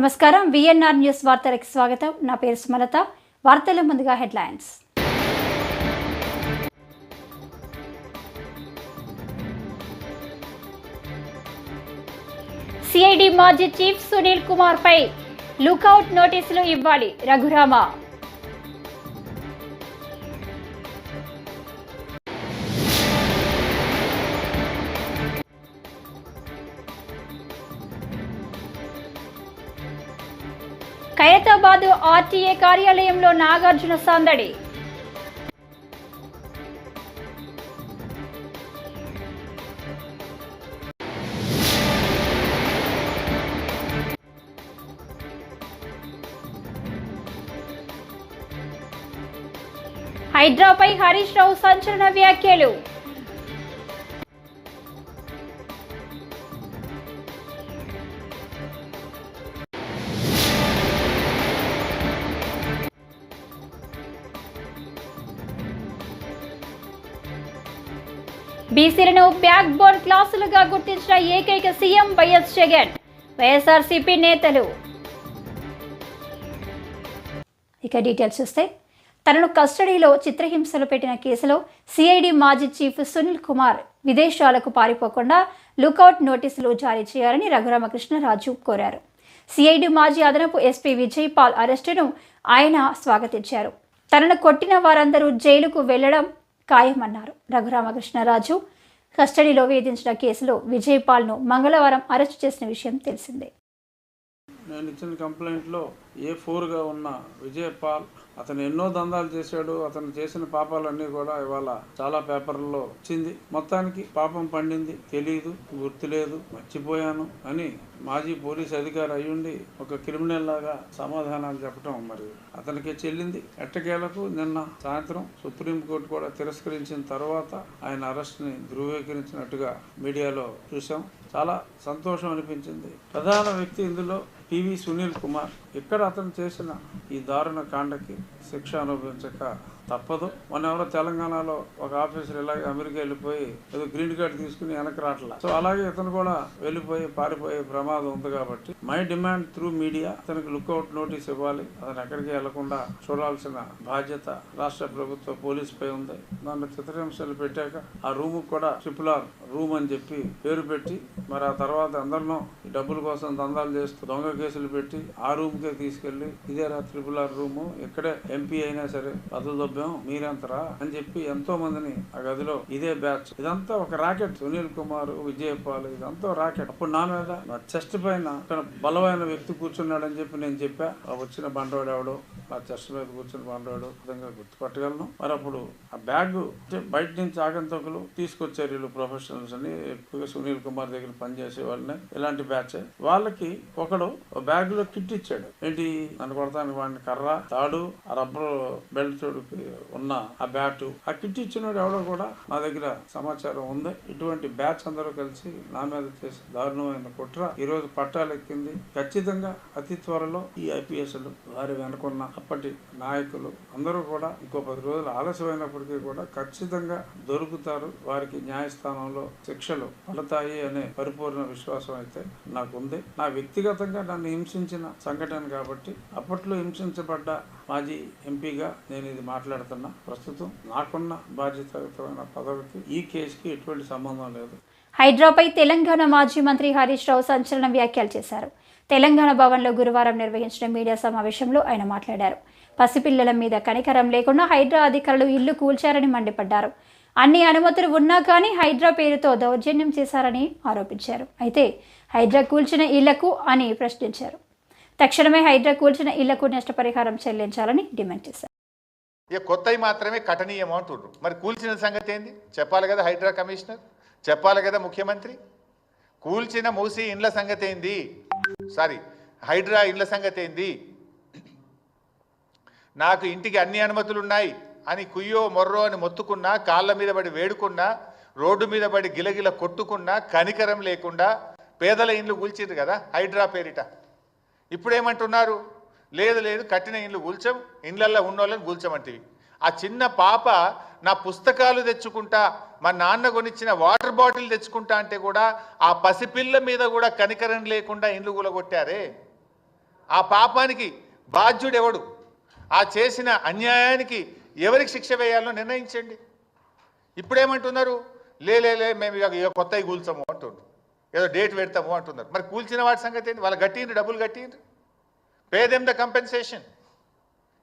నమస్కారం. VNR news వార్తలకు స్వాగతం. నా పేరు సుమలత. వార్తల ముందుగా హెడ్లైన్స్. సిఐడి మాజీ చీఫ్ సునీల్ కుమార్ పై లుకౌట్ నోటీసులు ఇవ్వాలి. రఘురామ ఖైరతాబాద్ ఆర్టీఏ కార్యాలయంలో నాగార్జున సందడి. హైడ్రాపై హరీష్ రావు సంచలన వ్యాఖ్యలు. బీసీలను బ్యాక్ బోర్డ్ క్లాసులుగా గుర్తించిన ఏకైక సీఎం వైఎస్ జగన్ వైఎస్ఆర్సీపీ నేతలు. ఇక డీటెయిల్స్ చూస్తే తనను కస్టడీలో చిత్రహింసలు పెట్టిన కేసులో సిఐడి మాజీ చీఫ్ సునీల్ కుమార్ విదేశాలకు పారిపోకుండా లుకౌట్ నోటీసులు జారీ చేయాలని రఘురామకృష్ణరాజు కోరారు. సిఐడి మాజీ అదనపు ఎస్పీ విజయ్ పాల్ అరెస్టును ఆయన స్వాగతించారు. తనను కొట్టిన వారందరూ జైలుకు వెళ్ళడం ఖాయమన్నారు. రఘురామకృష్ణరాజు కస్టడీలో వేధించిన కేసులో విజయపాల్ను మంగళవారం అరెస్టు చేసిన విషయం తెలిసిందే. నేను ఇచ్చిన కంప్లైంట్లో ఏ ఫోర్గా ఉన్న విజయపాల్ అతను ఎన్నో దందాలు చేశాడు అతను చేసిన పాపాలన్నీ కూడా ఇవాళ చాలా పేపర్లలో వచ్చింది. మొత్తానికి పాపం పండింది తెలియదు గుర్తులేదు మర్చిపోయాను అని మాజీ పోలీస్ అధికారి అయ్యుండి ఒక క్రిమినల్ లాగా సమాధానాలు చెప్పడం మరి అతనికి చెల్లింది. ఎట్టకేలకు నిన్న సాయంత్రం సుప్రీంకోర్టు కూడా తిరస్కరించిన తర్వాత ఆయన అరెస్ట్ని ధృవీకరించినట్టుగా మీడియాలో చూసాం చాలా సంతోషం అనిపించింది. ప్రధాన వ్యక్తి ఇందులో పివి సునీల్ కుమార్. ఇక్కడ అతను చేసిన ఈ దారుణ కాండకి శిక్ష అనుభవించక తప్పదు. మొన్న ఎవరో తెలంగాణలో ఒక ఆఫీసర్ ఇలాగే అమెరికా వెళ్ళిపోయి ఏదో గ్రీన్ కార్డ్ తీసుకుని వెనక్కి రావట్లా. సో అలాగే ఇతను కూడా వెళ్ళిపోయి పారిపోయే ప్రమాదం ఉంది కాబట్టి మై డిమాండ్ త్రూ మీడియా అతనికి లుక్అవుట్ నోటీస్ ఇవ్వాలి. అతను ఎక్కడికి వెళ్ళకుండా చూడాల్సిన బాధ్యత రాష్ట్ర ప్రభుత్వ పోలీస్ పై ఉంది. దాంట్లో చిత్రహింసలు పెట్టాక ఆ రూమ్ కూడా ట్రిపుల్ ఆర్ రూమ్ అని చెప్పి పేరు పెట్టి మరి ఆ తర్వాత అందరినో డబ్బుల కోసం దందాలు చేస్తూ దొంగ కేసులు పెట్టి ఆ రూమ్ కే తీసుకెళ్ళి ఇదే రా త్రిపుల్ ఆర్ రూమ్. ఇక్కడే ఎంపీ అయినా సరే బదులు దొబ్బ మీరంతరా అని చెప్పి ఎంతో మందిని ఆ గదిలో ఇదే బ్యాచ్. ఇదంతా ఒక రాకెట్. సునీల్ కుమార్ విజయపాల్ ఇదంతా రాకెట్. అప్పుడు నా మీద నా చెస్ట్ పైన బలమైన వ్యక్తి కూర్చున్నాడని చెప్పి నేను చెప్పా. ఆ వచ్చిన బండవాడు ఎవడు? నా చెస్ట్ మీద కూర్చుని బండవాడు విధంగా గుర్తుపట్టగలను. మరి అప్పుడు ఆ బ్యాగ్ బయట నుంచి ఆగంతకులు తీసుకొచ్చారు వీళ్ళు ప్రొఫెషనల్స్ అని. ఎక్కువగా సునీల్ కుమార్ దగ్గర పనిచేసే వాళ్ళని ఇలాంటి బ్యాచ్. వాళ్ళకి ఒకడు బ్యాగ్లో కిట్ ఇచ్చాడు. ఏంటి? నన్ను కొడతానికి వాడిని కర్ర తాడు ఆ రబ్బర్ బెల్ట్ చోడుకి ఉన్న ఆ బ్యాట్. ఆ కిట్ ఇచ్చినోడు ఎవడో కూడా నా దగ్గర సమాచారం ఉంది. ఇటువంటి బ్యాచ్ అందరూ కలిసి నా మీద చేసి దారుణమైన కుట్ర ఈ రోజు ఖచ్చితంగా అతి త్వరలో ఈ ఐపీఎస్లు వారి వెనుకున్న అప్పటి నాయకులు అందరూ కూడా ఇంకో పది రోజులు ఆలస్యమైనప్పటికీ కూడా ఖచ్చితంగా దొరుకుతారు. వారికి న్యాయస్థానంలో శిక్షలు పడతాయి అనే పరిపూర్ణ విశ్వాసం అయితే నాకు ఉంది నా వ్యక్తిగతంగా నన్ను హింసించిన సంఘటన కాబట్టి అప్పట్లో హింసించబడ్డ మాజీ ఎంపీగా నేను ఇది మాట్లాడుతున్నా. ప్రస్తుతం నాకున్న బాధ్యతాయుతమైన పదవికి ఈ కేసుకి ఎటువంటి సంబంధం లేదు. హైడ్రాపై తెలంగాణ మాజీ మంత్రి హరీష్ రావు సంచలన వ్యాఖ్యలు చేశారు. తెలంగాణ భవన్లో గురువారం నిర్వహించిన మీడియా సమావేశంలో ఆయన మాట్లాడారు. పసిపిల్లల మీద కనికరం లేకుండా హైడ్రా అధికారులు ఇల్లు కూల్చారని మండిపడ్డారు. అన్ని అనుమతులు ఉన్నా కానీ హైడ్రా పేరుతో దౌర్జన్యం చేశారని ఆరోపించారు. అయితే హైడ్రా కూల్చిన ఇళ్ళకు అని ప్రశ్నించారు. తక్షణమే హైడ్రా కూల్చిన ఇళ్ళకు నష్టపరిహారం చెల్లించాలని డిమాండ్ చేశారు. ఇక కొత్తవి మాత్రమే కఠనీయం అంటుండ్రు మరి కూల్చిన సంగతి ఏంది? చెప్పాలి కదా హైడ్రా కమిషనర్? చెప్పాలి కదా ముఖ్యమంత్రి? కూల్చిన మూసి ఇండ్ల సంగతి ఏంది? సారీ హైడ్రా ఇండ్ల సంగతి ఏంది? నాకు ఇంటికి అన్ని అనుమతులు ఉన్నాయి అని కుయ్యో మొర్రో అని మొత్తుకున్నా కాళ్ళ మీద పడి వేడుకున్నా రోడ్డు మీద పడి గిలగిల కొట్టుకున్నా కనికరం లేకుండా పేదల ఇండ్లు కూల్చిండ్రు కదా హైడ్రా పేరిట. ఇప్పుడేమంటున్నారు? లేదు లేదు కట్టిన ఇండ్లు కూల్చం ఇండ్లల్లో ఉన్నోళ్ళని కూల్చమంటివి. ఆ చిన్న పాప నా పుస్తకాలు తెచ్చుకుంటా మా నాన్న కొనిచ్చిన వాటర్ బాటిల్ తెచ్చుకుంటా అంటే కూడా ఆ పసిపిల్ల మీద కూడా కనికరం లేకుండా ఇండ్లు కూలగొట్టారే? ఆ పాపానికి బాధ్యుడెవడు? ఆ చేసిన అన్యాయానికి ఎవరికి శిక్ష వేయాలో నిర్ణయించండి. ఇప్పుడేమంటున్నారు? లేలే లే మేము ఇక కొత్తవి కూల్చాము అంటుండ్రు. ఏదో డేట్ పెడతాము అంటున్నారు. మరి కూల్చిన వాటి సంగతి ఏంటి? వాళ్ళు కట్టిండ్రు డబ్బులు కట్టిండ్రు. పే ద కంపెన్సేషన్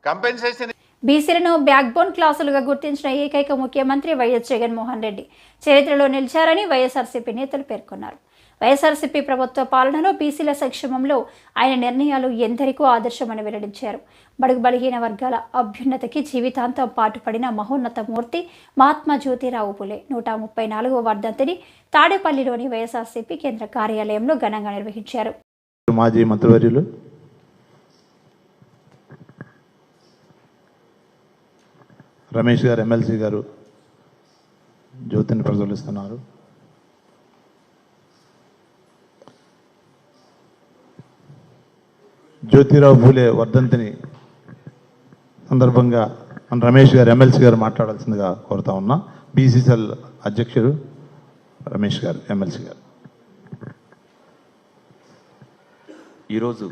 కంపెన్సేషన్ బీసీలను బ్యాక్ బోన్ క్లాసులుగా గుర్తించిన ఏకైక ముఖ్యమంత్రి వైఎస్ జగన్మోహన్ రెడ్డి చరిత్రలో నిలిచారని వైఎస్ఆర్సీపీ నేతలు పేర్కొన్నారు. వైఎస్ఆర్సీపీ ప్రభుత్వ పాలనలో బీసీల సంక్షేమంలో ఆయన నిర్ణయాలు ఎందరికో ఆదర్శమని వెల్లడించారు. బడుగు బలిగిన వర్గాల అభ్యున్నతికి జీవితాంతం పాటుపడిన మహోన్నత మూర్తి మహాత్మా జ్యోతిరావు పులే నూట ముప్పై నాలుగో వర్ధంతిని తాడేపల్లిలోని వైఎస్ఆర్సీపీ కేంద్ర కార్యాలయంలో ఘనంగా నిర్వహించారు. మాజీ మంత్రివర్యులు. రమేష్ గారు ఎమ్మెల్సీ గారు జ్యోతిని ప్రజ్వలిస్తున్నారు. జ్యోతిరావు పూలే వర్ధంతిని సందర్భంగా మన రమేష్ గారు ఎమ్మెల్సీ గారు మాట్లాడాల్సిందిగా కోరుతా ఉన్నా. బీసీసీఎల్ అధ్యక్షుడు రమేష్ గారు ఎమ్మెల్సీ గారు. ఈరోజు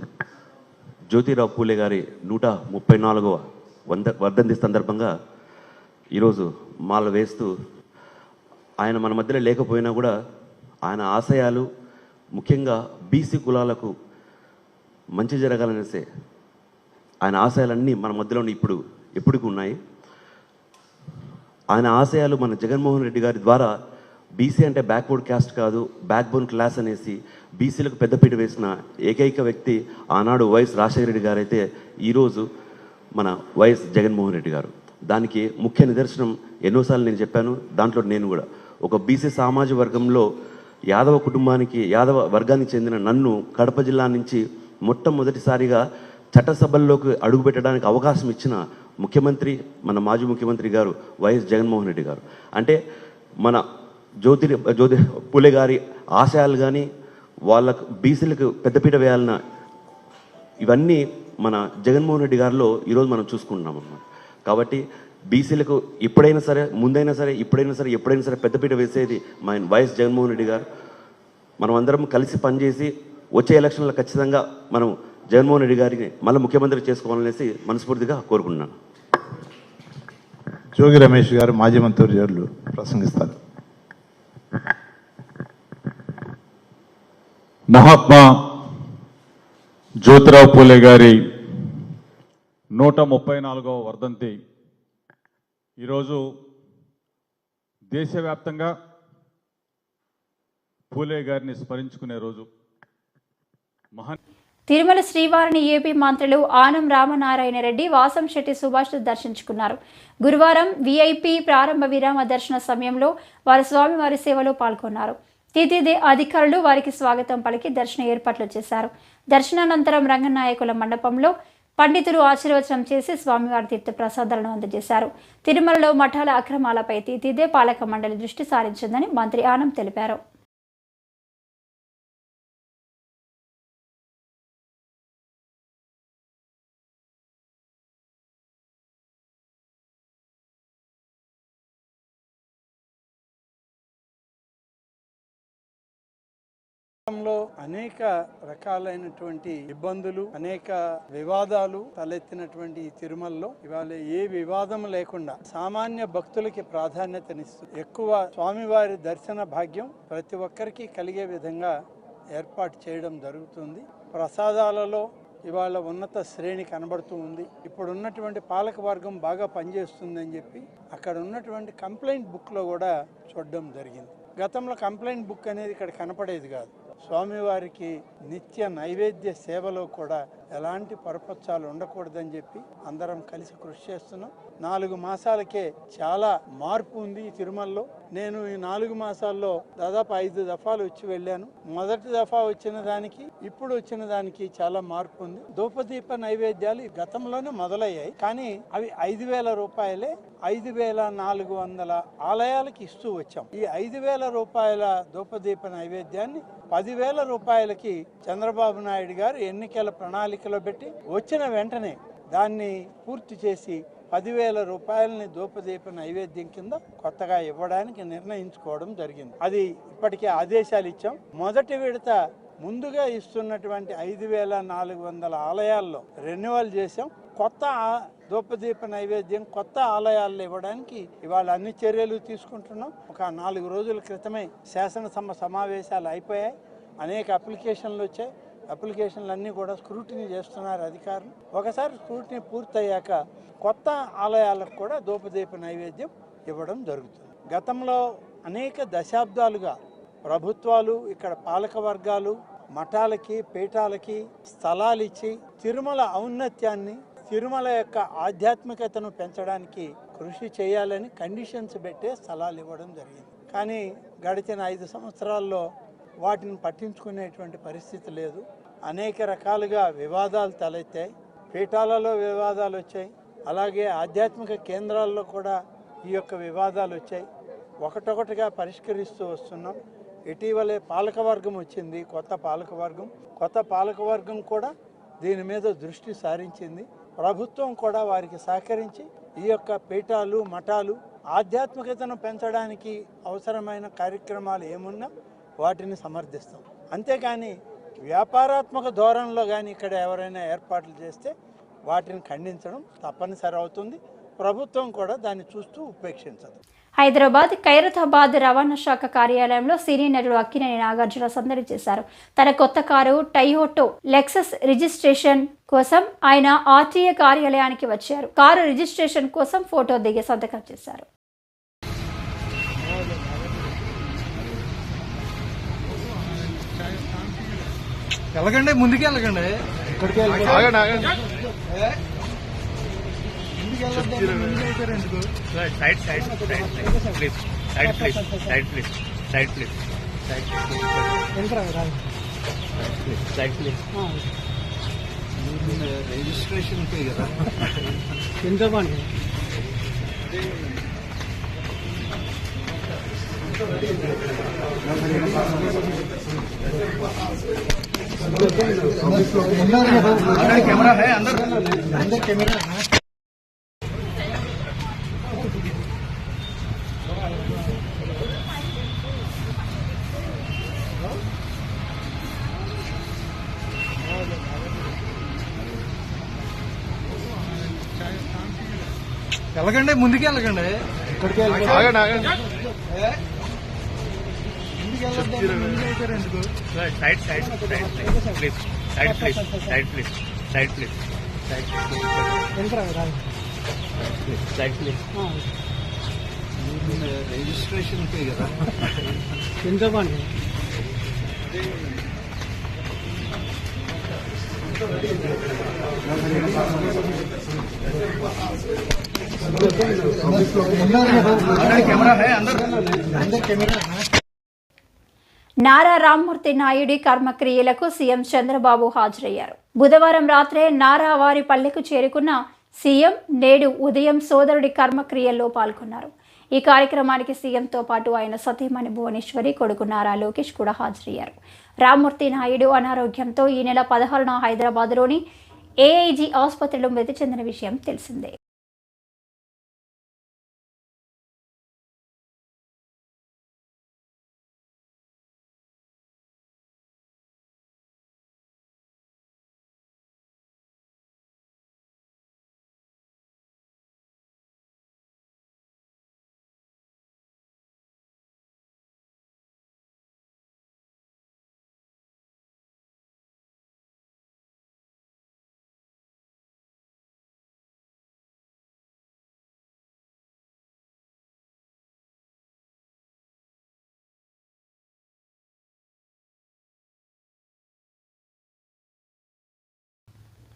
జ్యోతిరావు పూలే గారి నూట ముప్పై నాలుగవ వంద వర్ధంతి సందర్భంగా ఈరోజు మాల వేస్తూ ఆయన మన మధ్యలో లేకపోయినా కూడా ఆయన ఆశయాలు ముఖ్యంగా బీసీ కులాలకు మంచి జరగాలనేసే ఆయన ఆశయాలన్నీ మన మధ్యలో ఇప్పుడు ఎప్పటికీ ఉన్నాయి. ఆయన ఆశయాలు మన జగన్మోహన్ రెడ్డి గారి ద్వారా బీసీ అంటే బ్యాక్వర్డ్ క్యాస్ట్ కాదు బ్యాక్ బోన్ క్లాస్ అనేసి బీసీలకు పెద్దపీట వేసిన ఏకైక వ్యక్తి ఆనాడు వైఎస్ రాజశేఖర రెడ్డి గారు అయితే ఈరోజు మన వైఎస్ జగన్మోహన్ రెడ్డి గారు. దానికి ముఖ్య నిదర్శనం ఎన్నోసార్లు నేను చెప్పాను దాంట్లో నేను కూడా. ఒక బీసీ సామాజిక వర్గంలో యాదవ కుటుంబానికి యాదవ వర్గానికి చెందిన నన్ను కడప జిల్లా నుంచి మొట్టమొదటిసారిగా చట్టసభల్లోకి అడుగుపెట్టడానికి అవకాశం ఇచ్చిన ముఖ్యమంత్రి మన మాజీ ముఖ్యమంత్రి గారు వైఎస్ జగన్మోహన్ రెడ్డి గారు. అంటే మన జ్యోతి జ్యోతి పులే గారి ఆశయాలు కానీ వాళ్ళకు బీసీలకు పెద్దపీట వేయాలన్న ఇవన్నీ మన జగన్మోహన్ రెడ్డి గారిలో ఈరోజు మనం చూసుకుంటున్నాం అన్నమాట. కాబట్టి బీసీలకు ఎప్పుడైనా సరే ముందైనా సరే ఇప్పుడైనా సరే ఎప్పుడైనా సరే పెద్దపీట వేసేది మా వైఎస్ జగన్మోహన్ రెడ్డి గారు. మనం అందరం కలిసి పనిచేసి వచ్చే ఎలక్షన్లో ఖచ్చితంగా మనం జగన్మోహన్ రెడ్డి గారిని మళ్ళీ ముఖ్యమంత్రి చేసుకోవాలనేసి మనస్ఫూర్తిగా కోరుకుంటున్నాను. జోగి రమేష్ గారు మాజీ మంత్రివర్యులు ప్రసంగిస్తారు. మహాత్మా జ్యోతిరావు పూలే గారి నూట ముప్పై నాలుగవ వర్ధంతి. ఈరోజు దేశవ్యాప్తంగా పూలే గారిని స్మరించుకునే రోజు. తిరుమల శ్రీవారిని ఏపీ మంత్రులు ఆనం రామనారాయణ రెడ్డి వాసం శెట్టి సుభాష్ దర్శించుకున్నారు. గురువారం వీఐపీ ప్రారంభ విరామ దర్శన సమయంలో వారు స్వామివారి సేవలో పాల్గొన్నారు. తితిదే అధికారులు వారికి స్వాగతం పలికి దర్శన ఏర్పాట్లు చేశారు. దర్శనానంతరం రంగనాయకుల మండపంలో పండితులు ఆశీర్వచనం చేసి స్వామివారి తీర్థ ప్రసాదాలను అందజేశారు. తిరుమలలో మఠాల అక్రమాలపై తీతిదే పాలక మండలి దృష్టి సారించిందని మంత్రి ఆనం తెలిపారు. లో అనేక రకాలైనటువంటి ఇబ్బందులు అనేక వివాదాలు తలెత్తినటువంటి ఈ తిరుమలలో ఇవాళ ఏ వివాదం లేకుండా సామాన్య భక్తులకి ప్రాధాన్యతనిస్తుంది ఎక్కువ స్వామివారి దర్శన భాగ్యం ప్రతి ఒక్కరికి కలిగే విధంగా ఏర్పాటు చేయడం జరుగుతుంది. ప్రసాదాలలో ఇవాళ ఉన్నత శ్రేణి కనబడుతూ ఉంది. ఇప్పుడు ఉన్నటువంటి పాలక వర్గం బాగా పనిచేస్తుందని చెప్పి అక్కడ ఉన్నటువంటి కంప్లైంట్ బుక్లో కూడా చూడడం జరిగింది. గతంలో కంప్లైంట్ బుక్ అనేది ఇక్కడ కనపడేది కాదు. స్వామివారికి నిత్య నైవేద్య సేవలో కూడా ఎలాంటి పరపచ్చాలు ఉండకూడదని చెప్పి అందరం కలిసి కృషి చేస్తున్నాం. నాలుగు మాసాలకే చాలా మార్పు ఉంది ఈ తిరుమలలో. నేను ఈ నాలుగు మాసాల్లో దాదాపు ఐదు దఫాలు వచ్చి వెళ్ళాను. మొదటి దఫా వచ్చిన దానికి ఇప్పుడు వచ్చిన దానికి చాలా మార్పు ఉంది. ధూపదీప నైవేద్యాలు గతంలోనే మొదలయ్యాయి. కానీ అవి ఐదు వేల రూపాయలే ఐదు వేల నాలుగు వందల ఆలయాలకి ఇస్తూ వచ్చాం. ఈ ఐదు వేల రూపాయల ధూపదీప నైవేద్యాన్ని పదివేల రూపాయలకి చంద్రబాబు నాయుడు గారు ఎన్నికల ప్రణాళిక లెక్కలో పెట్టి వచ్చిన వెంటనే దాన్ని పూర్తి చేసి పదివేల రూపాయలని దూపదీప నైవేద్యం కింద కొత్తగా ఇవ్వడానికి నిర్ణయించుకోవడం జరిగింది. అది ఇప్పటికే ఆదేశాలు ఇచ్చాం. మొదటి విడత ముందుగా ఇస్తున్నటువంటి ఐదు వేల నాలుగు వందల ఆలయాల్లో రెన్యువల్ చేసాం కొత్త దూపదీప నైవేద్యం కొత్త ఆలయాల్లో ఇవ్వడానికి ఇవాళ అన్ని చర్యలు తీసుకుంటున్నాం. ఒక నాలుగు రోజుల క్రితమే శాసనసభ సమావేశాలు అయిపోయాయి. అనేక అప్లికేషన్లు వచ్చాయి. అప్లికేషన్లు అన్నీ కూడా స్క్రూటినీ చేస్తున్నారు అధికారులు. ఒకసారి స్క్రూటినీ పూర్తయ్యాక కొత్త ఆలయాలకు కూడా ధూపదీప నైవేద్యం ఇవ్వడం జరుగుతుంది. గతంలో అనేక దశాబ్దాలుగా ప్రభుత్వాలు ఇక్కడ పాలక వర్గాలు మఠాలకి పీఠాలకి స్థలాలు ఇచ్చి తిరుమల ఔన్నత్యాన్ని తిరుమల యొక్క ఆధ్యాత్మికతను పెంచడానికి కృషి చేయాలని కండిషన్స్ పెట్టే స్థలాలు ఇవ్వడం జరిగింది. కానీ గడిచిన ఐదు సంవత్సరాల్లో వాటిని పట్టించుకునేటువంటి పరిస్థితి లేదు. అనేక రకాలుగా వివాదాలు తలెత్తాయి. పీఠాలలో వివాదాలు వచ్చాయి. అలాగే ఆధ్యాత్మిక కేంద్రాల్లో కూడా ఈ యొక్క వివాదాలు వచ్చాయి. ఒకటొకటిగా పరిష్కరిస్తూ వస్తున్నాం. ఇటీవలే పాలకవర్గం వచ్చింది కొత్త పాలకవర్గం కొత్త పాలకవర్గం కూడా దీని మీద దృష్టి సారించింది. ప్రభుత్వం కూడా వారికి సహకరించి ఈ యొక్క పీఠాలు మఠాలు ఆధ్యాత్మికతను పెంచడానికి అవసరమైన కార్యక్రమాలు ఏమున్నా వాటిని సమర్థిస్తాం. అంతేకాని వ్యాపారాత్మక ధోరణిలో కానీ ఇక్కడ ఎవరైనా ఏర్పాట్లు చేస్తే వాటిని ఖండించడం తప్పనిసరి అవుతుంది. ప్రభుత్వం కూడా దాన్ని చూస్తూ ఉపేక్షించదు. హైదరాబాద్ ఖైరతాబాద్ రవాణా శాఖ కార్యాలయంలో సినీ నటుడు అక్కినేని నాగార్జున సందడి చేశారు. తన కొత్త కారు టయోటో లెక్సస్ రిజిస్ట్రేషన్ కోసం ఆయన ఆర్టీఏ కార్యాలయానికి వచ్చారు. కారు రిజిస్ట్రేషన్ కోసం ఫోటో దిగి సంతకం చేశారు. వెళ్ళకండి ముందుకు వెళ్ళకండి. Side side side please side please side please side please side please registration కదా. కెమెరా హై అందర్ అందర్ కెమెరా వెళ్ళకండి ముందుకు వెళ్ళకండి ఇక్కడికి side side side please side please side please side please side please registration కదా కెమెరా హై కెమెరా నారా రామ్మూర్తి నాయుడి కర్మక్రియలకు సీఎం చంద్రబాబు హాజరయ్యారు. బుధవారం రాత్రే నారా వారి పల్లెకు చేరుకున్న సీఎం నేడు ఉదయం సోదరుడి కర్మక్రియల్లో పాల్గొన్నారు. ఈ కార్యక్రమానికి సీఎంతో పాటు ఆయన సతీమణి భువనేశ్వరి కొడుకు నారా లోకేష్ కూడా హాజరయ్యారు. రామ్మూర్తి నాయుడు అనారోగ్యంతో ఈ నెల పదహారున హైదరాబాద్లోని ఏఐజీ ఆసుపత్రిలో మృతి చెందిన విషయం తెలిసిందే.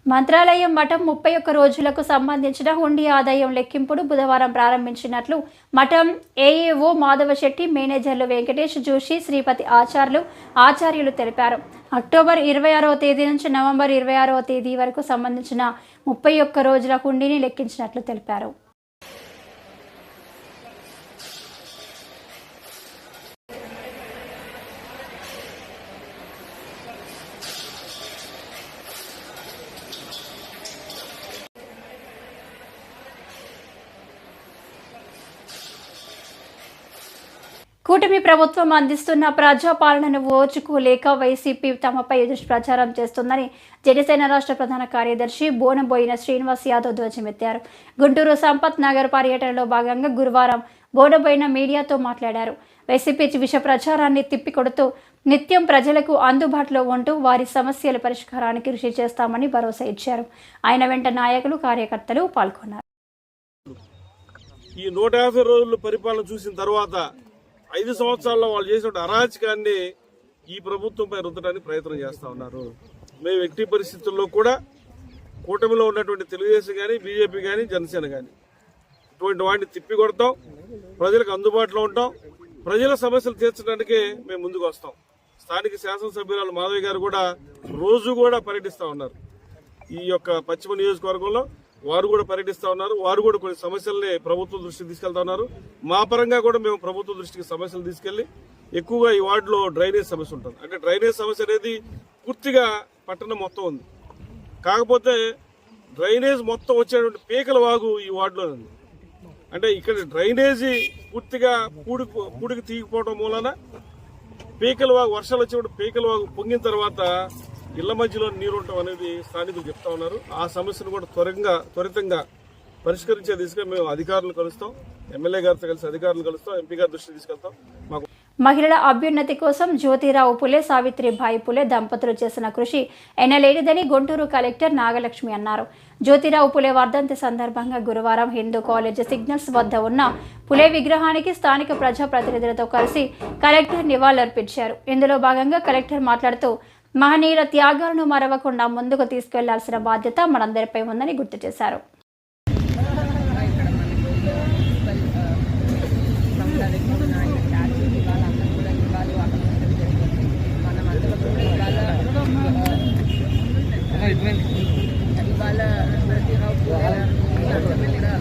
మంత్రాలయం మఠం ముప్పై ఒక్క రోజులకు సంబంధించిన హుండీ ఆదాయం లెక్కింపును బుధవారం ప్రారంభించినట్లు మఠం ఏఏఓ మాధవశెట్టి మేనేజర్లు వెంకటేష్ జోషి శ్రీపతి ఆచార్యులు ఆచార్యులు తెలిపారు. అక్టోబర్ ఇరవై ఆరవ తేదీ నుంచి నవంబర్ ఇరవై ఆరవ తేదీ వరకు సంబంధించిన ముప్పై ఒక్క రోజుల హుండీని లెక్కించినట్లు తెలిపారు. కూటమి ప్రభుత్వం అందిస్తున్న ప్రజాపాలనను ఓచుకోలేక వైసీపీ తమపై దుష్ప్రచారం చేస్తుందని జనసేన రాష్ట్ర ప్రధాన కార్యదర్శి బోనబోయిన శ్రీనివాస్ యాదవ్ ధ్వజమెత్తారు. గుంటూరు సంపత్ నగర్ పర్యటనలో భాగంగా గురువారం బోనబోయిన మీడియాతో మాట్లాడారు. వైసీపీ విష ప్రచారాన్ని తిప్పికొడుతూ నిత్యం ప్రజలకు అందుబాటులో ఉంటూ వారి సమస్యల పరిష్కారానికి కృషి చేస్తామని భరోసా ఇచ్చారు. ఆయన వెంట నాయకులు కార్యకర్తలు పాల్గొన్నారు. ఈ నూట యాభై రోజుల పరిపాలన చూసిన తర్వాత ఐదు సంవత్సరాల్లో వాళ్ళు చేసిన అరాచకాన్ని ఈ ప్రభుత్వంపై రుద్దడానికి ప్రయత్నం చేస్తా ఉన్నారు. మేము ఎట్టి పరిస్థితుల్లో కూడా కూటమిలో ఉన్నటువంటి తెలుగుదేశం కానీ బీజేపీ కానీ జనసేన కానీ ఇటువంటి వాటిని తిప్పి కొడతాం ప్రజలకు అందుబాటులో ఉంటాం ప్రజల సమస్యలు తీర్చడానికే మేము ముందుకు వస్తాం. స్థానిక శాసనసభ్యురాలు మాధవి గారు కూడా రోజు కూడా పర్యటిస్తా ఉన్నారు. ఈ యొక్క పశ్చిమ నియోజకవర్గంలో వారు కూడా పర్యటిస్తా ఉన్నారు. వారు కూడా కొన్ని సమస్యల్ని ప్రభుత్వ దృష్టికి తీసుకెళ్తా ఉన్నారు. మా పరంగా కూడా మేము ప్రభుత్వ దృష్టికి సమస్యలు తీసుకెళ్ళి ఎక్కువగా ఈ వార్డులో డ్రైనేజ్ సమస్య ఉంటుంది. అంటే డ్రైనేజ్ సమస్య అనేది పూర్తిగా పట్టణం మొత్తం ఉంది. కాకపోతే డ్రైనేజ్ మొత్తం వచ్చేటువంటి పీకల వాగు ఈ వార్డులో ఉంది. అంటే ఇక్కడ డ్రైనేజీ పూర్తిగా పూడి పూడికి తీగిపోవడం మూలన పీకల వాగు వర్షాలు వచ్చినప్పుడు పీకల వాగు పొంగిన తర్వాత ఇళ్ళ మధ్యలో నీరు ఉండటం అనేది స్థానికులు చెప్తా ఉన్నారు. ఆ సమస్యను కూడా త్వరగా త్వరితంగా పరిష్కరించే దిశగా మేము అధికారులు కలుస్తాం. ఎమ్మెల్యే గారితో కలిసి అధికారులు కలుస్తాం. ఎంపీ గారి దృష్టికి తీసుకెళ్తాం. మాకు మహిళల అభ్యున్నతి కోసం జ్యోతిరావు పులే సావిత్రిబాయి పులే దంపతులు చేసిన కృషి ఎనలేనిదని గుంటూరు కలెక్టర్ నాగలక్ష్మి అన్నారు. జ్యోతిరావు పులే వర్ధంతి సందర్భంగా గురువారం హిందూ కాలేజ్ సిగ్నల్స్ వద్ద ఉన్న పులే విగ్రహానికి స్థానిక ప్రజాప్రతినిధులతో కలిసి కలెక్టర్ నివాళులర్పించారు. ఇందులో భాగంగా కలెక్టర్ మాట్లాడుతూ మహనీయుల త్యాగాలను మరవకుండా ముందుకు తీసుకెళ్ళాల్సిన బాధ్యత మనందరిపై ఉందని గుర్తు చేశారు. ఇవాళ జ్యోతిరావు పూలే గారు కూడా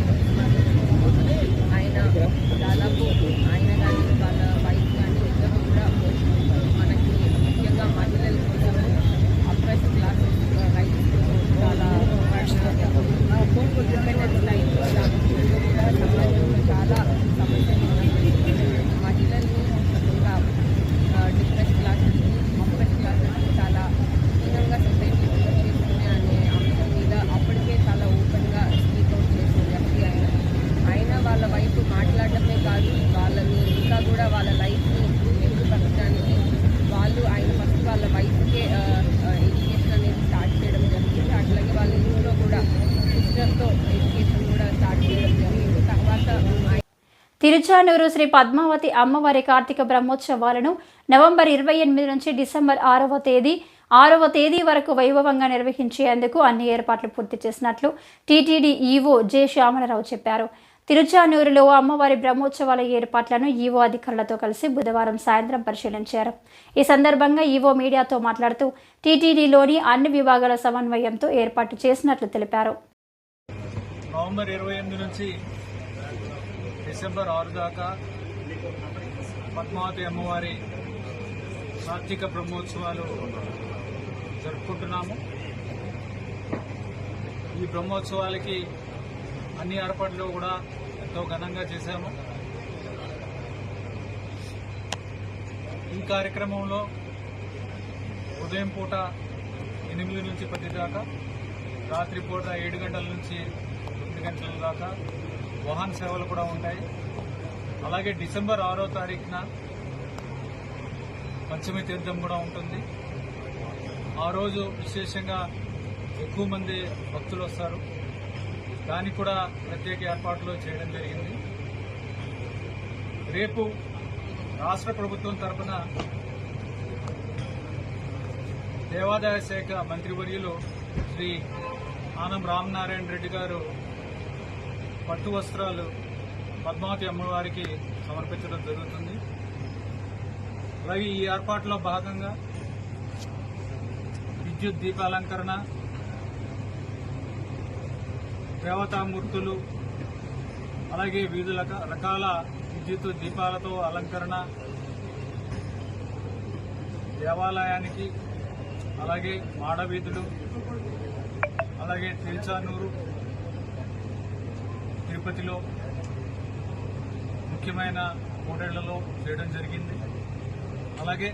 ఆయన దాదాపు ఆయన కానీ వాళ్ళ వైఫ్ కానీ ఇద్దరు కూడా మనకి ముఖ్యంగా మహిళల కోసం అప్రెస్ క్లాసెస్ రైట్స్ చాలా ఇండిపెండెన్స్ టైంలో సమాజంలో చాలా సమస్యలు ఉన్నాయి మహిళల్ని ఇంకా డిప్రెస్ క్లాసెస్ అప్రెస్ క్లాసెస్ చాలా హీనంగా సొసైటీ చేస్తుంది అనే అంశం మీద అప్పటికే చాలా ఓపెన్గా స్పీక్ అవుట్ చేసిన వ్యక్తి ఆయన ఆయన వాళ్ళ వైపు మాట్లాడటమే కాదు వాళ్ళని ఇంకా కూడా వాళ్ళ లైఫ్ని మెరుగుపరచడానికి వాళ్ళు ఆయన ఫస్ట్ వాళ్ళ వైఫ్కే ఎడ్యుకేషన్ అనేది స్టార్ట్ చేయడం జరిగింది అట్లాగే వాళ్ళ ఇంట్లో కూడా సిస్టర్తో ఎడ్యుకేషన్ కూడా స్టార్ట్ చేయడం జరిగింది తర్వాత ఆయన తిరుచానూరు శ్రీ పద్మావతి అమ్మవారి కార్తీక బ్రహ్మోత్సవాలను నవంబర్ ఇరవై ఎనిమిది నుంచి డిసెంబర్ ఆరవ తేదీ ఆరవ తేదీ వరకు వైభవంగా నిర్వహించేందుకు అన్ని ఏర్పాట్లు పూర్తి చేసినట్లు టీటీడీ ఈవో జె శ్యామలరావు చెప్పారు. తిరుచానూరులో అమ్మవారి బ్రహ్మోత్సవాల ఏర్పాట్లను ఈవో అధికారులతో కలిసి బుధవారం సాయంత్రం పరిశీలించారు. ఈ సందర్భంగా ఈవో మీడియాతో మాట్లాడుతూ టీటీడీలోని అన్ని విభాగాల సమన్వయంతో ఏర్పాటు చేసినట్లు తెలిపారు. నవంబర్ ఇరవై ఎనిమిది నుంచి డిసెంబర్ ఆరు దాకా పద్మావతి అమ్మవారి కార్తీక బ్రహ్మోత్సవాలు జరుపుకుంటున్నాము. ఈ బ్రహ్మోత్సవాలకి అన్ని ఏర్పాట్లు కూడా ఎంతో ఘనంగా చేశాము. ఈ కార్యక్రమంలో ఉదయం పూట ఎనిమిది నుంచి పది దాకా రాత్రి పూట ఏడు గంటల నుంచి రెండు గంటల దాకా వాహన సేవలు కూడా ఉంటాయి. అలాగే డిసెంబర్ ఆరో తారీఖున పంచమి తీర్థం కూడా ఉంటుంది. ఆ రోజు విశేషంగా ఎక్కువ మంది భక్తులు వస్తారు. దానికి కూడా ప్రత్యేక ఏర్పాట్లు చేయడం జరిగింది. రేపు రాష్ట్ర ప్రభుత్వం తరఫున దేవాదాయ శాఖ మంత్రివర్యులు శ్రీ ఆనం రామనారాయణ రెడ్డి గారు పట్టు వస్త్రాలు పద్మావతి అమ్మవారికి సమర్పించడం జరుగుతుంది. అలాగే ఈ ఏర్పాట్లో భాగంగా విద్యుత్ దీపాలంకరణ దేవతామూర్తులు అలాగే వివిధ రక- రకాల విద్యుత్ దీపాలతో అలంకరణ దేవాలయానికి అలాగే మాడవీధులు అలాగే తిల్చానూరు తిరుపతిలో ముఖ్యమైన హోటళ్ళలో చేయడం జరిగింది. అలాగే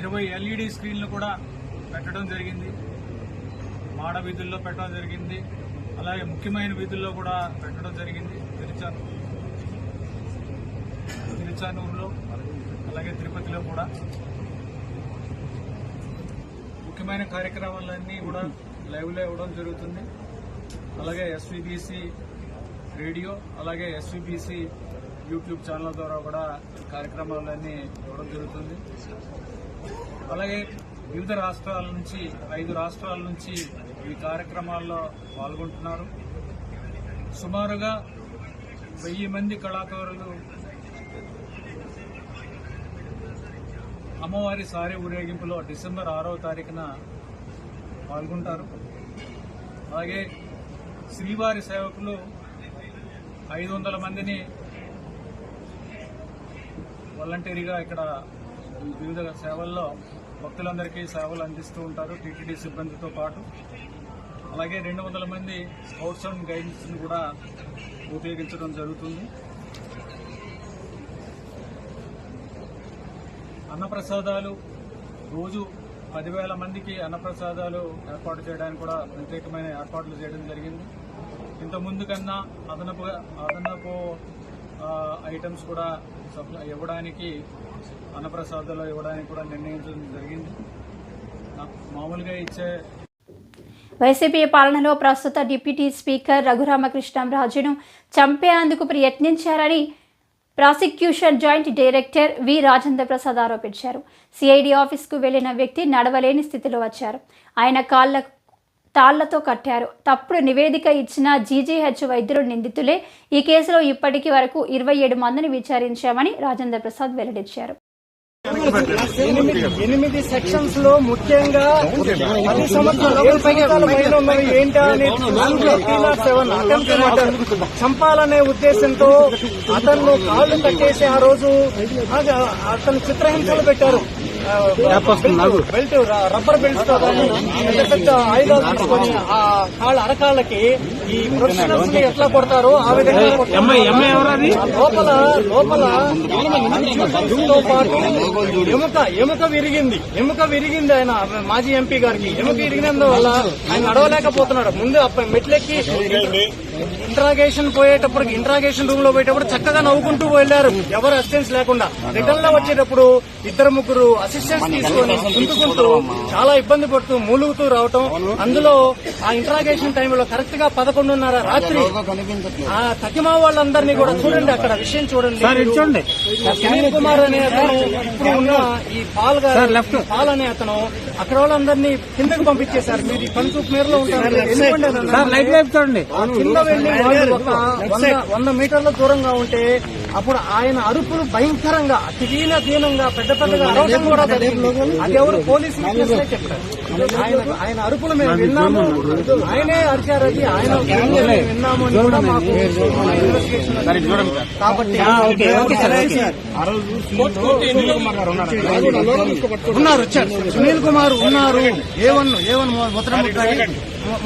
ఇరవై ఎల్ఈడి స్క్రీన్లు కూడా పెట్టడం జరిగింది. మాడ వీధుల్లో పెట్టడం జరిగింది. అలాగే ముఖ్యమైన వీధుల్లో కూడా పెట్టడం జరిగింది. తిరుచాను తిరుచానూరులో అలాగే తిరుపతిలో కూడా. ముఖ్యమైన కార్యక్రమాలన్నీ కూడా లైవ్లో ఇవ్వడం జరుగుతుంది. అలాగే ఎస్వీబీసీ రేడియో అలాగే ఎస్వీబీసీ యూట్యూబ్ ఛానల్ ద్వారా కూడా ఈ కార్యక్రమాలన్నీ ఇవ్వడం జరుగుతుంది. అలాగే వివిధ రాష్ట్రాల నుంచి ఐదు రాష్ట్రాల నుంచి ఈ కార్యక్రమాల్లో పాల్గొంటున్నారు. సుమారుగా వెయ్యి మంది కళాకారులు అమ్మవారి సారి ఊరేగింపులో డిసెంబర్ ఆరో తారీఖున పాల్గొంటారు. అలాగే శ్రీవారి సేవకులు ఐదు వందల మందిని వాలంటరీగా ఇక్కడ వివిధ సేవల్లో భక్తులందరికీ సేవలు అందిస్తూ ఉంటారు టీటీడీ సిబ్బందితో పాటు. అలాగే రెండు వందల మంది స్కౌట్స్ అండ్ గైడ్స్ కూడా ఉపయోగించడం జరుగుతుంది. అన్నప్రసాదాలు రోజు పదివేల మందికి అన్నప్రసాదాలు ఏర్పాటు చేయడానికి కూడా ప్రత్యేకమైన ఏర్పాట్లు చేయడం జరిగింది. ఇంత ముందు కన్నా అదనపు అదనపు ఐటమ్స్ కూడా సప్లై ఇవ్వడానికి అన్నప్రసాదాలు ఇవ్వడానికి కూడా నిర్ణయించడం జరిగింది. మామూలుగా ఇచ్చే వైసీపీ పాలనలో ప్రస్తుత డిప్యూటీ స్పీకర్ రఘురామకృష్ణంరాజును చంపేందుకు ప్రయత్నించారని prosecution joint director V Rajendra Prasad ఆరోపించారు. సిఐడి ఆఫీస్కు వెళ్ళిన వ్యక్తి నడవలేని స్థితిలో వచ్చారు. ఆయన కాళ్ళ తాళ్ళతో కట్టారు. తప్పుడు నివేదిక ఇచ్చిన జీజీహెచ్ వైద్యులు నిందితులే. ఈ కేసులో ఇప్పటికి వరకు ఇరవై ఏడు మందిని విచారించామని రాజేంద్ర ప్రసాద్ వెల్లడించారు. ఎనిమిది సెక్షన్స్లో ముఖ్యంగా పది సంవత్సరాల ఏంటా సెవెన్ అటెంప్ట్ చంపాలనే ఉద్దేశంతో అతను కాళ్ళు కట్టేసి ఆ రోజు అతను చిత్రహింసలు పెట్టారు. బెల్ట్ రబ్బర్ బెల్ట్తో కానీ పెద్ద పెద్ద ఆయుధాలు తీసుకొని ఆ కాళ్ళ అరకాళ్ళకి ఈ ప్రొఫెషనల్స్ని ఎట్లా కొడతారో ఆ విధంగా. లోపల లోపల తో పాటు ఎముక ఎముక విరిగింది. ఎముక విరిగింది ఆయన మాజీ ఎంపీ గారికి. ఎముక విరిగినందువల్ల ఆయన నడవలేకపోతున్నాడు. ముందు అప్ప- మెట్లెక్కి ఇంట్రాగేషన్ పోయేటప్పటికి ఇంట్రాగేషన్ రూమ్లో పోయేటప్పుడు చక్కగా నవ్వుకుంటూ వెళ్ళారు. ఎవరు అసిస్టెంట్స్ లేకుండా. రిటర్న్లో వచ్చేటప్పుడు ఇద్దరు ముగ్గురు అసిస్టెంట్స్ తీసుకొని కుంటుకుంటూ చాలా ఇబ్బంది పడుతూ మూలుగుతూ రావటం. అందులో ఆ ఇంట్రాగేషన్ టైంలో కరెక్ట్గా పదకొండున్నర రాత్రి ఆ తకిమా వాళ్ళందరినీ కూడా చూడండి అక్కడ విషయం చూడండి. చూడండి. సునీల్ కుమార్ అనే అతను ఇప్పుడు ఉన్న ఈ పాల్ గారు పాల్ అనే అతను అక్కడ వాళ్ళందరినీ కిందకు పంపించేశారు. మీరు ఈ పనిచూపు మేరలో ఉంటారు. కింద వాళ్ళు వంద మీటర్ల దూరంగా ఉంటే అప్పుడు ఆయన అరుపులు భయంకరంగా దీన దీనంగా పెద్ద పెద్దగా అరవడం కూడా అది ఎవరు పోలీసు విట్నెస్లే చెప్పారు. ఆయన ఆయన అరుపులు మేము విన్నాము. ఆయనే అరిచారు అది ఆయన విన్నాము అని కూడా మాకు. కాబట్టి ఉన్నారు. వచ్చారు. సునీల్ కుమార్ ఉన్నారు. ఏ వన్ ఏ వన్ ముద్రముద్రాయి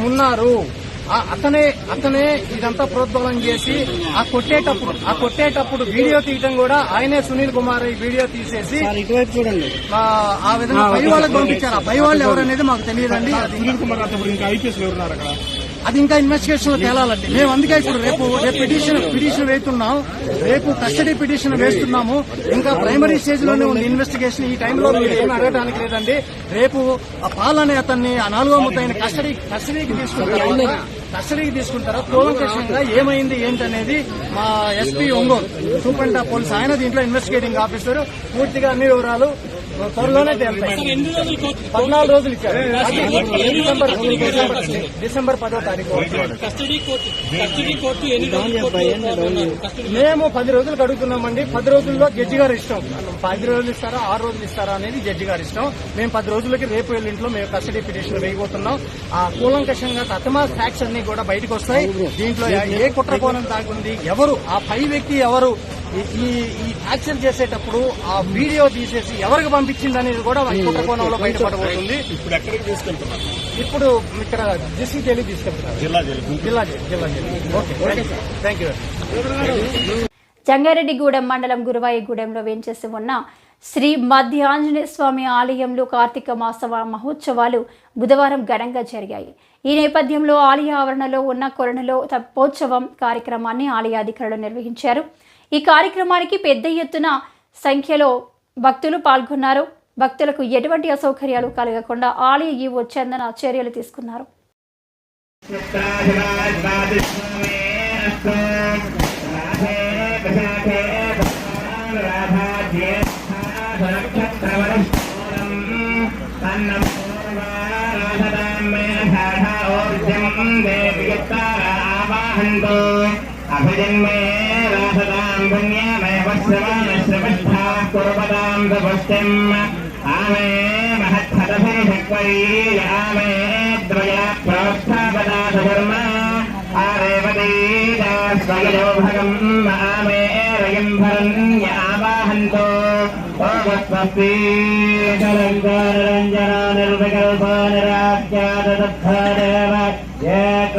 ఉన్నారు. అతనే అతనే ఇదంతా ప్రోద్బలం చేసి ఆ కొట్టేటప్పుడు ఆ కొట్టేటప్పుడు వీడియో తీయటం కూడా ఆయనే సునీల్ కుమార్ ఈ వీడియో తీసేసి ఇటువైపు చూడండి. ఆ విధంగా పై వాళ్ళకి పంపించారు. ఆ పై వాళ్ళు ఎవరనేది మాకు తెలియదండి. అది సునీల్ కుమార్ ఇంకా ఐపీఎస్ ఎవరున్నారు అక్కడ? అది ఇంకా ఇన్వెస్టిగేషన్లో తేలాలండి. మేము అందుకే ఇప్పుడు రేపు రేపు పిటిషన్ పిటిషన్ వేస్తున్నాం. రేపు కస్టడీ పిటిషన్ వేస్తున్నాము. ఇంకా ప్రైమరీ స్టేజ్లోనే ఉంది ఇన్వెస్టిగేషన్ ఈ టైంలో మీరు ఏమి అడగడానికి లేదండి. రేపు ఆ పాలనే అతన్ని ఆ నాలుగో ముద్దాయిని కస్టడీ కస్టడీకి తీసుకుంటారు. కస్టడీకి తీసుకుంటారా కూలంకషంగా ఏమైంది ఏంటనేది మా SP Ongole superintendent of police ఆయన దీంట్లో ఇన్వెస్టిగేటింగ్ ఆఫీసర్ పూర్తిగా అన్ని వివరాలు త్వరలోనే పద్నాలుగు రోజులు ఇచ్చారు. డిసెంబర్ డిసెంబర్- పదో తారీఖు మేము పది రోజులకు అడుగుతున్నామండి. పది రోజుల్లో జడ్జి గారు ఇష్టం. పది రోజులు ఇస్తారా ఆరు రోజులు ఇస్తారా అనేది జడ్జి గారు ఇష్టం. మేము పది రోజులకి రేపు ఎల్లింట్లో మేము కస్టడీ పిటిషన్ వేయబోతున్నాం. ఆ కూలంకషంగా తతమా ఫ్యాక్ట్స్ అన్ని కూడా బయటకు వస్తాయి. దీంట్లో ఏ కుట్ర కోణం దాగుంది ఎవరు ఆ పై వ్యక్తి ఎవరు ఈ- యాక్షన్ చేసేటప్పుడు ఆ వీడియో తీసేసి ఎవరికి పంపించింది అనేది కూడా కుట్ర కోణంలో బయటపడబోతుంది. ఇప్పుడు ఎక్కడికి తీసుకెళ్తున్నారు? ఇప్పుడు ఇక్కడ డిస్ట్రిక్ట్ జైలు తీసుకెళ్తున్నారు. జిల్లా జైలు జిల్లా జైలు జిల్లా జైలు ఓకే థ్యాంక్ యూ జంగారెడ్డిగూడెం మండలం గురువాయిగూడెంలో వేంచేసి ఉన్న శ్రీ మధ్య ఆంజనేయ స్వామి ఆలయంలో కార్తీక మాసవ మహోత్సవాలు బుధవారం ఘనంగా జరిగాయి. ఈ నేపథ్యంలో ఆలయ ఆవరణలో ఉన్న కొరణలో తెప్పోత్సవం కార్యక్రమాన్ని ఆలయ అధికారులు నిర్వహించారు. ఈ కార్యక్రమానికి పెద్ద ఎత్తున సంఖ్యలో భక్తులు పాల్గొన్నారు. భక్తులకు ఎటువంటి అసౌకర్యాలు కలగకుండా ఆలయ ఈవో చందన చర్యలు తీసుకున్నారు. అభిజన్మే రాసదాం పుణ్యమేవ శ్రవణశ్రవస్థా కుర్వదాం సపుష్టిం ఆమే మహత్ఫలభిషక్వరీ ఆమే ద్వయ ప్రోత్సాపదా ధర్మ ఆరేవతీదాస్వయో భగం ఆమే రయం భరణ్య ఆవాహంతో ఓగస్వస్తి రంజన నిర్వికల్ప నిరాఖ్యాదేవ ఏక